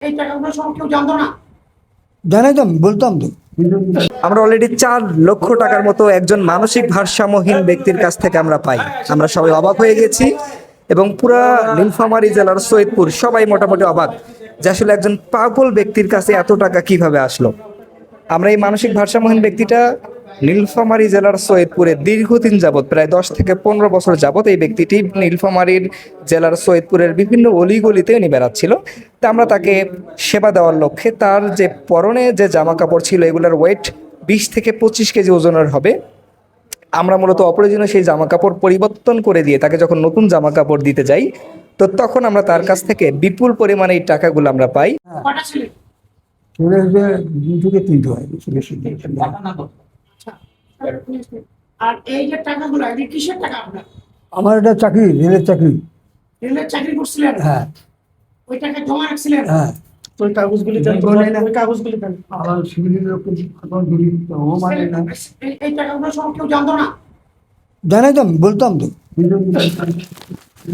এই টাকাগুলো সব কেউ জানতো না। জানাইতাম বলতাম তো। আমরা অলরেডি চার লক্ষ টাকার মতো একজন মানসিক ভারসাম্যহীন ব্যক্তির কাছ থেকে আমরা পাই। আমরা সবাই অবাক হয়ে গেছি এবং পুরা নীলফামারী জেলার সৈয়দপুর সবাই মোটামুটি অবাক যে আসলে একজন পাগল ব্যক্তির কাছে এত টাকা কীভাবে আসলো। আমরা এই মানসিক ভারসাম্যহীন ব্যক্তিটা নীলফামারী জেলার সৈয়দপুরে দীর্ঘদিন যাবৎ প্রায় দশ থেকে পনেরো বছর যাবত এই ব্যক্তিটি নীলফামারীর জেলার সৈয়দপুরের বিভিন্ন অলিগলিতে উনি বেড়াচ্ছিল। তা আমরা তাকে সেবা দেওয়ার লক্ষ্যে তার যে পরনে যে জামা কাপড় ছিল এগুলোর ওয়েট বিশ থেকে পঁচিশ কেজি ওজনের হবে। আমরা মূলত অপ্রয়োজনীয় সেই জামা কাপড় পরিবর্তন করে দিয়ে তাকে যখন নতুন জামা কাপড় দিতে যাই তো তখন আমরা তার কাছ থেকে বিপুল পরিমাণে এই টাকাগুলো আমরা পাই। আর এই যে টাকাগুলো কিসের টাকা আপনার? আমার একটা চাকরি রেলের চাকরি। রেলের চাকরি করছিলেন? হ্যাঁ। ওই টাকা জমা রাখছিলেন? হ্যাঁ। ওই কাগজগুলি দেন ওই কাগজগুলি দেন। আমার সিভিলের এখন ও মানে না। এই- টাকাগুলো সব কেউ জানতো না? জানাইতাম বলতাম তো।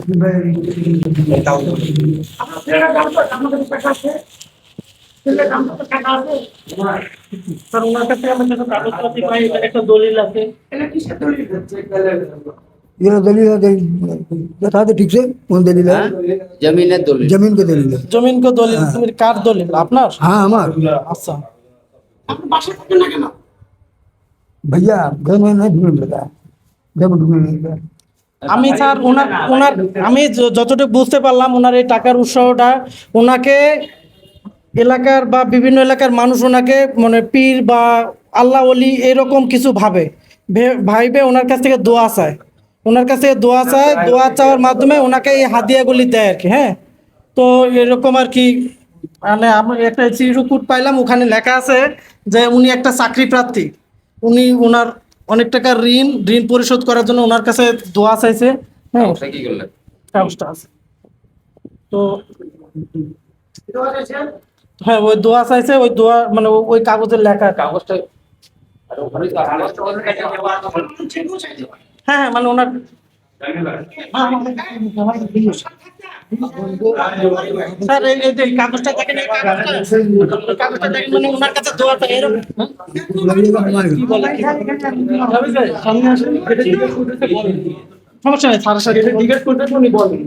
আপনার আপনাদের টাকা আছে ছেলেরা জানতো তো টাকা আছে স্যার ওনার কাছে আমার কাছে কাগজপাতি পাই এখানে একটা দলিল আছে এটা কিসের দলিল ये दलील है बता दे ठीक से कौन दलील है জমিনের দলিল जमीन के दलील है জমিন কো দলিল তুমি কার দলিল আপনার हाँ हमार আচ্ছা আপনি বাসায় থাকেন না কেন भैया घर में नहीं ढूंढ लगा जब ढूंढ लगा আমি স্যার ওনার ওনার আমি য- যতটুকু বুঝতে পারলাম ওনার এই টাকার উৎসটা ওনাকে এলাকার বা বিভিন্ন এলাকার মানুষ ওনাকে মানে পীর বা আল্লাহ অলি এরকম কিছু ভাবে ভাইবে ওনার কাছ থেকে দোয়া চায়। ওনার কাছে দোয়া চায় দোয়া চাওয়ার মাধ্যমে ওনাকে এই হাদিয়াগুলি দেয় আর কি হ্যাঁ? তো এরকম আর কি মানে আমি একটা চিরকুট পাইলাম ওখানে লেখা আছে যে উনি একটা চাকরি প্রার্থী। উনি ওনার অনেক টাকার ঋণ ঋণ পরিশোধ করার জন্য ওনার কাছে দোয়া চাইছে হ্যাঁ? আছে। তো হ্যাঁ ওই দোয়া চাইছে ওই দোয়া মানে ওই কাগজের লেখা। কাগজটা হ্যাঁ হ্যাঁ মানে ওনার স্যার এই এই কাগজটা দেখেন এই কাগজটা কাগজটা দেখেন মানে ওনার কাছে দোয়া চাই এরকম। সমস্যা নেই স্যারের সাথে জিজ্ঞেস করতেছে উনি বলেন।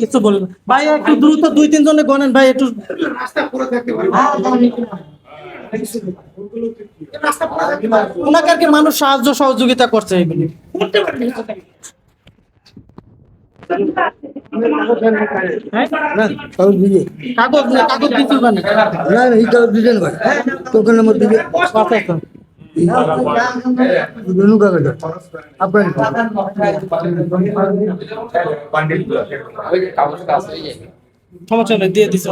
কিছু বলবেন ভাই একটু দ্রুত দুই তিন জনে গনেন ভাই একটু রাস্তা থাকতে ওনাকে মানুষ সাহায্য সহযোগিতা করছে হ্যাঁ? কাগজ কাগজ দিতে না। কাগজ তোকে নম্বর দিবে সমস্যা নেই, দিয়ে দিস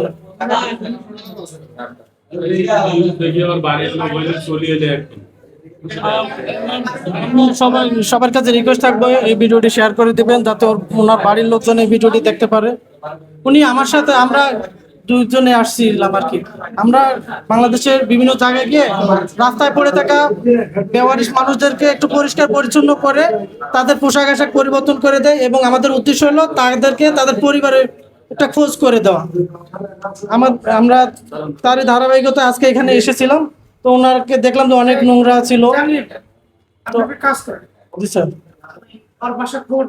সবাই, সবার কাছে রিকোয়েস্ট থাকবে, এই ভিডিওটি শেয়ার করে দিবেন, যাতে ওনার বাড়ির লোকজন এই ভিডিওটি দেখতে পারে। উনি আমার সাথে আমরা দুইজনে আসছিলাম আর কি আমরা বাংলাদেশের বিভিন্ন জায়গায় গিয়ে রাস্তায় পড়ে থাকা বেওয়ারিশ মানুষদেরকে একটু পরিষ্কার পরিচ্ছন্ন করে তাদের পোশাক আশাক পরিবর্তন করে দেয় এবং আমাদের উদ্দেশ্য হলো তাদেরকে তাদের পরিবারের একটা খোঁজ করে দেওয়া। আমার আমরা তারই ধারাবাহিকতা আজকে এখানে এসেছিলাম। তো ওনাকে দেখলাম যে অনেক নোংরা ছিল। জি স্যার। আর বাসা খবর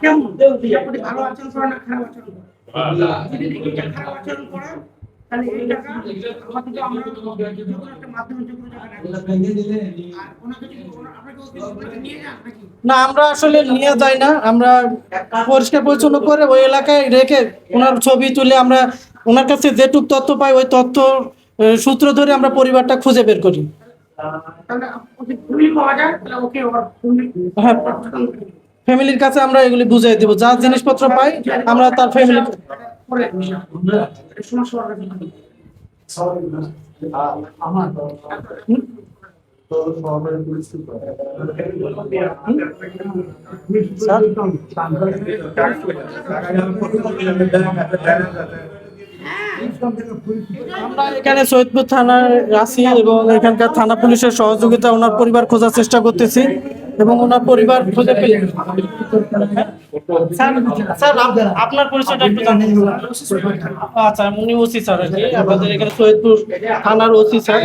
কেমন ভালো আচরণ করে না খারাপ আচরণ করে যদি খারাপ আচরণ করে তাহলে এই টাকা আমরা একটা মাধ্যমে না আমরা আসলে নিয়ে যাই না। আমরা পরিষ্কার পরিচ্ছন্ন করে ওই এলাকায় রেখে ওনার ছবি তুলে আমরা ওনার কাছে যেটুক তথ্য পাই ওই তথ্য সূত্র ধরে আমরা পরিবারটা খুঁজে বের করি। হ্যাঁ। ফ্যামিলির কাছে আমরা এগুলি বুঝিয়ে দেবো। যা জিনিসপত্র পাই আমরা তার ফ্যামিলি পরে আমরা এখানে সৈয়দপুর থানার আছি এবং এখানকার থানা পুলিশের সহযোগিতা ওনার পরিবার খোঁজার চেষ্টা করতেছি। এবং ওনার পরিবার খুঁজে পেলে স্যার স্যার আপনার পরিচয়টা একটু জানতে আচ্ছা উনি ওসি স্যার আর কি। আমাদের এখানে সৈয়দপুর থানার ওসি স্যার।